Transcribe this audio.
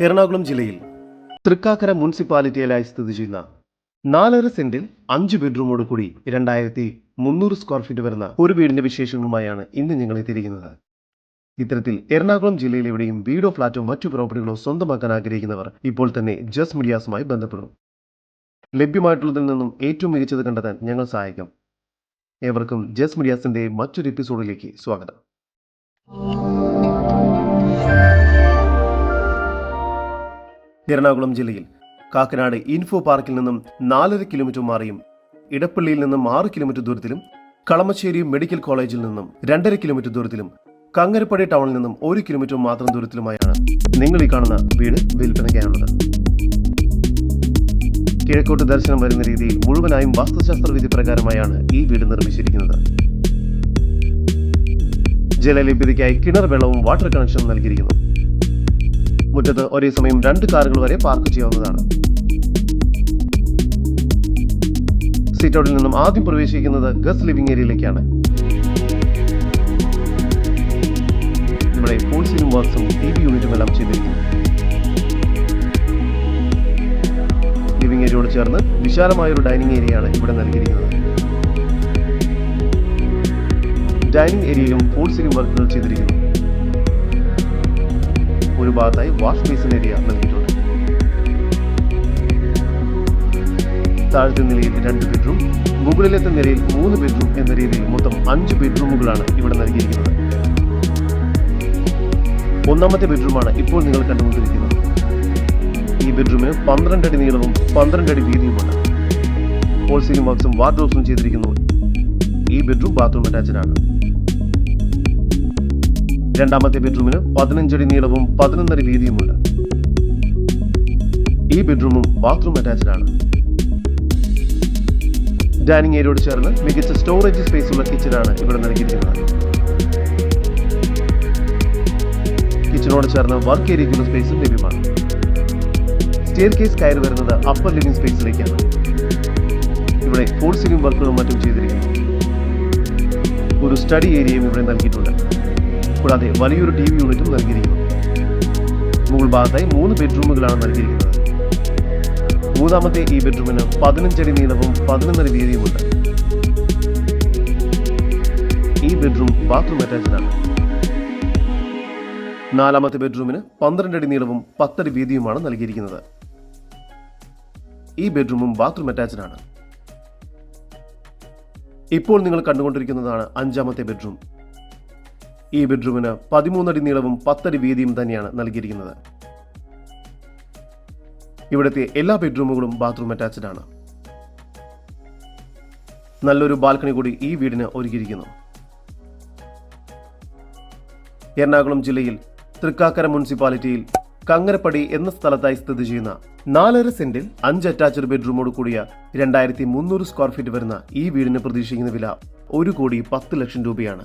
എറണാകുളം ജില്ലയിൽ തൃക്കാക്കര മുനിസിപ്പാലിറ്റിയിലായി സ്ഥിതി ചെയ്യുന്ന നാലര സെന്റിൽ അഞ്ച് ബെഡ്റൂമോട് കൂടി രണ്ടായിരത്തി മുന്നൂറ് സ്ക്വയർ ഫീറ്റ് വരുന്ന ഒരു വീടിന്റെ വിശേഷങ്ങളുമായാണ് ഇന്ന് ഞങ്ങൾ എത്തിയിരിക്കുന്നത്. ഇത്തരത്തിൽ എറണാകുളം ജില്ലയിൽ എവിടെയും വീടോ ഫ്ളാറ്റോ മറ്റു പ്രോപ്പർട്ടികളോ സ്വന്തമാക്കാൻ ആഗ്രഹിക്കുന്നവർ ഇപ്പോൾ തന്നെ ജസ് മീഡിയാസുമായി ബന്ധപ്പെടും. ലഭ്യമായിട്ടുള്ളതിൽ നിന്നും ഏറ്റവും മികച്ചത് കണ്ടെത്താൻ ഞങ്ങൾ സഹായിക്കും. ഏവർക്കും ജസ് മീഡിയാസിന്റെ മറ്റൊരു എപ്പിസോഡിലേക്ക് സ്വാഗതം. എറണാകുളം ജില്ലയിൽ. കാക്കനാട് ഇൻഫോ പാർക്കിൽ നിന്നും നാലര കിലോമീറ്റർ മാറിയും ഇടപ്പള്ളിയിൽ നിന്നും ആറ് കിലോമീറ്റർ ദൂരത്തിലും കളമശ്ശേരി മെഡിക്കൽ കോളേജിൽ നിന്നും രണ്ടര കിലോമീറ്റർ ദൂരത്തിലും കങ്ങരപ്പടി ടൗണിൽ നിന്നും ഒരു കിലോമീറ്റർ മാത്രം ദൂരത്തിലുമായാണ് നിങ്ങൾ ഈ കാണുന്ന വീട് വിൽപ്പനയ്ക്കാനുള്ളത് കിഴക്കോട്ട് ദർശനം വരുന്ന രീതിയിൽ മുഴുവനായും വാസ്തുശാസ്ത്ര വിധി പ്രകാരമായാണ് ഈ വീട് നിർമ്മിച്ചിരിക്കുന്നത്. ജലലഭ്യതയ്ക്കായി കിണർ വെള്ളവും വാട്ടർ കണക്ഷനും നൽകിയിരിക്കുന്നു. മുറ്റത്ത് ഒരേ സമയം രണ്ട് കാറുകൾ വരെ പാർക്ക് ചെയ്യാവുന്നതാണ്. സിറ്റൌട്ടിൽ നിന്നും ആദ്യം പ്രവേശിക്കുന്നത് ഗസ് ലിവിംഗ് ഏരിയയിലേക്കാണ് ഇവിടെ ഫോൾ സീലിംഗ് വർക്ക്സും ടി വി യൂണിറ്റും എല്ലാം ചെയ്തിരിക്കുന്നു. ലിവിംഗ് ഏരിയയോട് ചേർന്ന് വിശാലമായ ഒരു ഡൈനിങ് ഏരിയയാണ് ഇവിടെ നൽകിയിരിക്കുന്നത്. ഡൈനിങ് ഏരിയയിലും ഫോൾ സീലിംഗ് വർക്കുകൾ ചെയ്തിരിക്കുന്നു. ഭാഗത്തായി വാഷ് ബേസിൻ ഏരിയ നൽകിയിട്ടുണ്ട്. താഴത്തെ നിലയിൽ രണ്ട് ബെഡ്റൂം മുകളിലത്തെ നിലയിൽ മൂന്ന് ബെഡ്റൂം എന്ന രീതിയിൽ മൊത്തം അഞ്ച് ബെഡ്റൂമുകളാണ് ഇവിടെ നൽകിയിരിക്കുന്നത്. ഒന്നാമത്തെ ബെഡ്റൂമാണ് ഇപ്പോൾ നിങ്ങൾ കണ്ടുകൊണ്ടിരിക്കുന്നത്. ഈ ബെഡ്റൂമിന് പന്ത്രണ്ട് അടി നീളവും പന്ത്രണ്ട് അടി വീതിയുമുണ്ട്. ഹോൾ സീലിംഗ് വർക്ക്സും വാർഡ്രോബ്സും ചെയ്തിരിക്കുന്നു. ഈ ബെഡ്റൂം ബാത്റൂം അറ്റാച്ച്ഡ് ആണ്. രണ്ടാമത്തെ ബെഡ്റൂമിന് പതിനഞ്ചടി നീളവും പതിനൊന്നര വീതിയുമുണ്ട്. ഈ ബെഡ്റൂമും ബാത്റൂം അറ്റാച്ച്ഡ് ആണ്. ഡൈനിങ് ഏരിയയോട് ചേർന്ന് മികച്ച സ്റ്റോറേജ് സ്പേസ് ഉള്ള കിച്ചനാണ് ഇവിടെ നൽകിയിരിക്കുന്നത്. കിച്ചനോട് ചേർന്ന് വർക്ക് ഏരിയയ്ക്കുള്ള സ്പേസും ലഭ്യമാണ്. സ്റ്റെയർ കേസ് കയറി വരുന്നത് അപ്പർ ലിവിംഗ് സ്പേസിലേക്കാണ് ഇവിടെ ഫോൾ സീലിംഗ് വർക്കുകളും മറ്റും ചെയ്തിരിക്കുന്നു. ഒരു സ്റ്റഡി ഏരിയയും ഇവിടെ നൽകിയിട്ടുണ്ട്. കൂടാതെ വലിയൊരു ടി വി യൂണിറ്റും നൽകിയിരിക്കുന്നു. മുകൾ ഭാഗത്തായി മൂന്ന് ബെഡ്റൂമുകളാണ് നൽകിയിരിക്കുന്നത്. മൂന്നാമത്തെ ഈ ബെഡ്റൂമിന് പതിനഞ്ചടി നീളവും പതിനൊന്നര വീതിയുമുണ്ട്. ഈ ബെഡ്റൂം ബാത്റൂം അറ്റാച്ച്ഡ് ആണ്. നാലാമത്തെ ബെഡ്റൂമിന് പന്ത്രണ്ടടി നീളവും പത്തടി വീതിയുമാണ് നൽകിയിരിക്കുന്നത്. ഈ ബെഡ്റൂമും ബാത്റൂം അറ്റാച്ച്ഡ് ആണ്. ഇപ്പോൾ നിങ്ങൾ കണ്ടുകൊണ്ടിരിക്കുന്നതാണ് അഞ്ചാമത്തെ ബെഡ്റൂം. ഈ ബെഡ്റൂമിന് പതിമൂന്നടി നീളവും പത്തടി വീതിയും തന്നെയാണ് നൽകിയിരിക്കുന്നത്. ഇവിടുത്തെ എല്ലാ ബെഡ്റൂമുകളും ബാത്റൂം അറ്റാച്ച്ഡ് ആണ്. നല്ലൊരു ബാൽക്കണി കൂടി ഈ വീടിന് ഒരുക്കിയിരിക്കുന്നു. എറണാകുളം ജില്ലയിൽ തൃക്കാക്കര മുനിസിപ്പാലിറ്റിയിൽ കങ്ങരപ്പടി എന്ന സ്ഥലത്തായി സ്ഥിതി ചെയ്യുന്ന നാലര സെന്റിൽ അഞ്ച് അറ്റാച്ച്ഡ് ബെഡ്റൂമോട് കൂടിയ രണ്ടായിരത്തി മുന്നൂറ് സ്ക്വയർ ഫീറ്റ് വരുന്ന ഈ വീടിന് പ്രതീക്ഷിക്കുന്ന വില ഒരു കോടി പത്ത് ലക്ഷം രൂപയാണ്.